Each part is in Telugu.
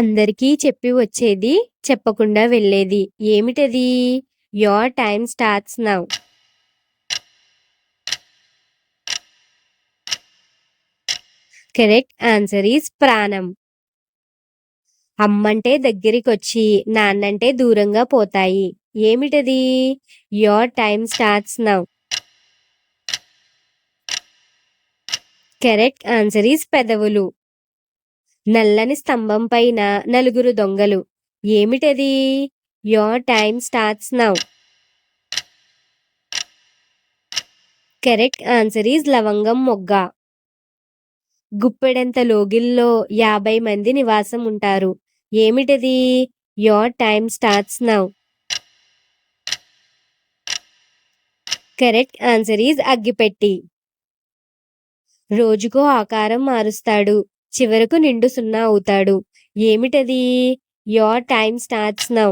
అందరికీ చెప్పి వచ్చేది చెప్పకుండా వెళ్ళేది. ఏమిటది? Your time starts now correct answer is ప్రాణం. అమ్మంటే దగ్గరికొచ్చి నాన్నంటే దూరంగా పోతాయి. ఏమిటది? Your time starts now correct answer is పెదవులు. నల్లని స్తంభం పైన నలుగురు దొంగలు. ఏమిటది? Your time starts now correct answer is లవంగం మొగ్గ. గుప్పెడంత లోగిల్లో యాభై మంది నివాసం ఉంటారు. ఏమిటది? Your time starts now correct answer is అగ్గిపెట్టి. రోజుకో ఆకారం మారుస్తాడు. చివరకు నిండు సున్నా అవుతాడు. ఏమిటది? Your time starts now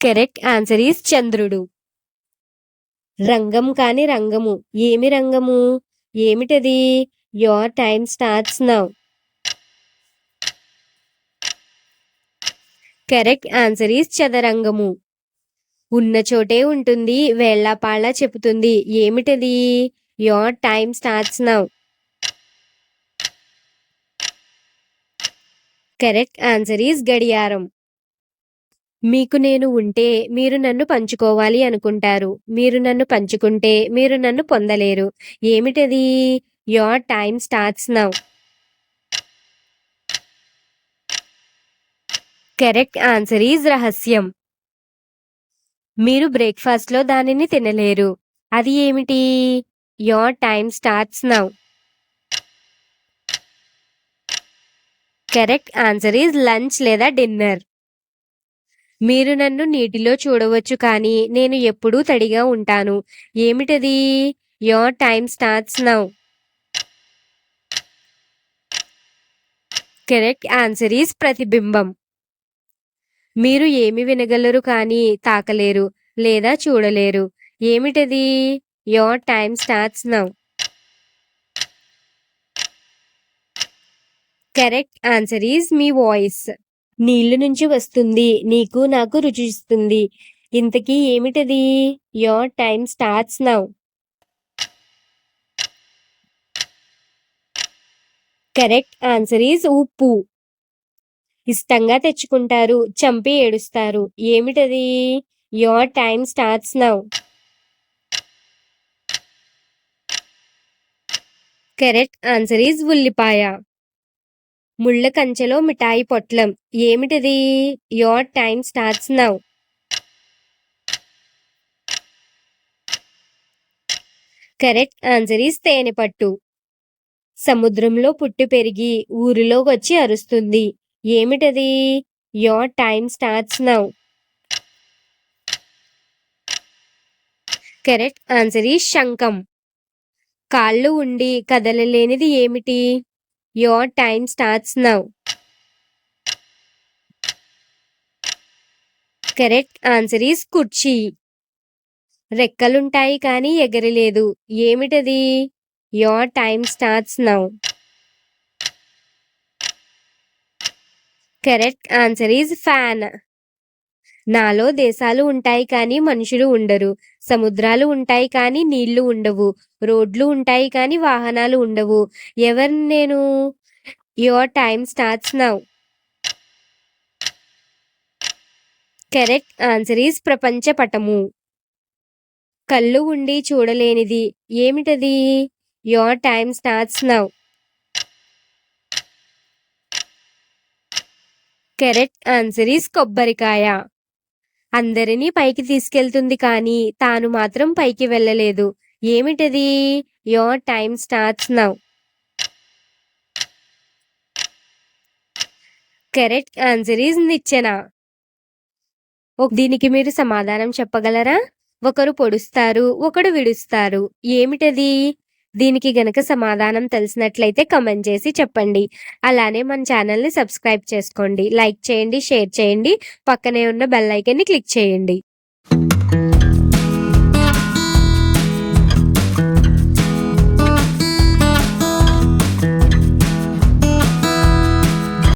correct answer is చంద్రుడు. రంగం కాని రంగము. ఏమి రంగము? ఏమిటది? Your time starts now correct answer is చదరంగము. ఉన్న చోటే ఉంటుంది వేళ్ళాపాళ్ళ చెబుతుంది. ఏమిటది? Your time starts now correct answer is గడియారం. మీకు నేను ఉంటే మీరు నన్ను పంచుకోవాలి అనుకుంటారు. మీరు నన్ను పంచుకుంటే మీరు నన్ను పొందలేరు. ఏమిటది? Your time starts now correct answer is రహస్యం. మీరు బ్రేక్ఫాస్ట్లో దానిని తినలేరు. అది ఏమిటి? Your time starts now correct answer is lunch లేదా డిన్నర్ మీరు నన్ను నీటిలో చూడవచ్చు కానీ నేను ఎప్పుడూ తడిగా ఉంటాను. ఏమిటది? Your time starts now correct answer is ప్రతిబింబం. మీరు ఏమి వినగలరు కానీ తాకలేరు లేదా చూడలేరు. ఏమిటది? Your time starts now correct answer is me voice నీళ్ళు నుంచి వస్తుంది. నీకు నాకు రుచిస్తుంది ఇంతకీ ఏమిటది? Your time starts now correct answer is ఉప్పు. ఇష్టంగా తెచ్చుకుంటారు. చంపి ఏడుస్తారు. ఏమిటది? Your time starts now correct answer is ఉల్లిపాయ. ముళ్ళ కంచెలో మిఠాయి పొట్లం. ఏమిటిది? Your time starts now. Correct answer is తేనె పట్టు సముద్రంలో పుట్టి పెరిగి ఊరిలోకి వచ్చి అరుస్తుంది. ఏమిటది? Your time starts now. Correct answer is శంఖం. కాళ్ళు ఉండి కదలలేనిది ఏమిటి? Your time starts now correct answer is కుర్చీ. రెక్కలుంటాయి కానీ ఎగరలేదు. ఏమిటది? Your time starts now correct answer is fan నాలో దేశాలు ఉంటాయి కానీ మనుషులు ఉండరు. సముద్రాలు ఉంటాయి కానీ నీళ్ళు ఉండవు. రోడ్లు ఉంటాయి కానీ వాహనాలు ఉండవు. ఎవరు నేను? Your time starts now correct answer is ప్రపంచ పటము. కళ్ళు ఉండి చూడలేనిది. ఏమిటది? Your time starts now correct answer is కొబ్బరికాయ. అందరినీ పైకి తీసుకెళ్తుంది కానీ తాను మాత్రం పైకి వెళ్ళలేదు. ఏమిటది? Your time starts now correct answer is నిచ్చెన. దీనికి మీరు సమాధానం చెప్పగలరా? ఒకరు పొడుస్తారు ఒకడు విడుస్తారు. ఏమిటది? దీనికి గనక సమాధానం తెలిసినట్లయితే కమెంట్ చేసి చెప్పండి. అలానే మన ఛానల్ని సబ్స్క్రైబ్ చేసుకోండి. లైక్ చేయండి షేర్ చేయండి. పక్కనే ఉన్న బెల్ ఐకన్ని క్లిక్ చేయండి.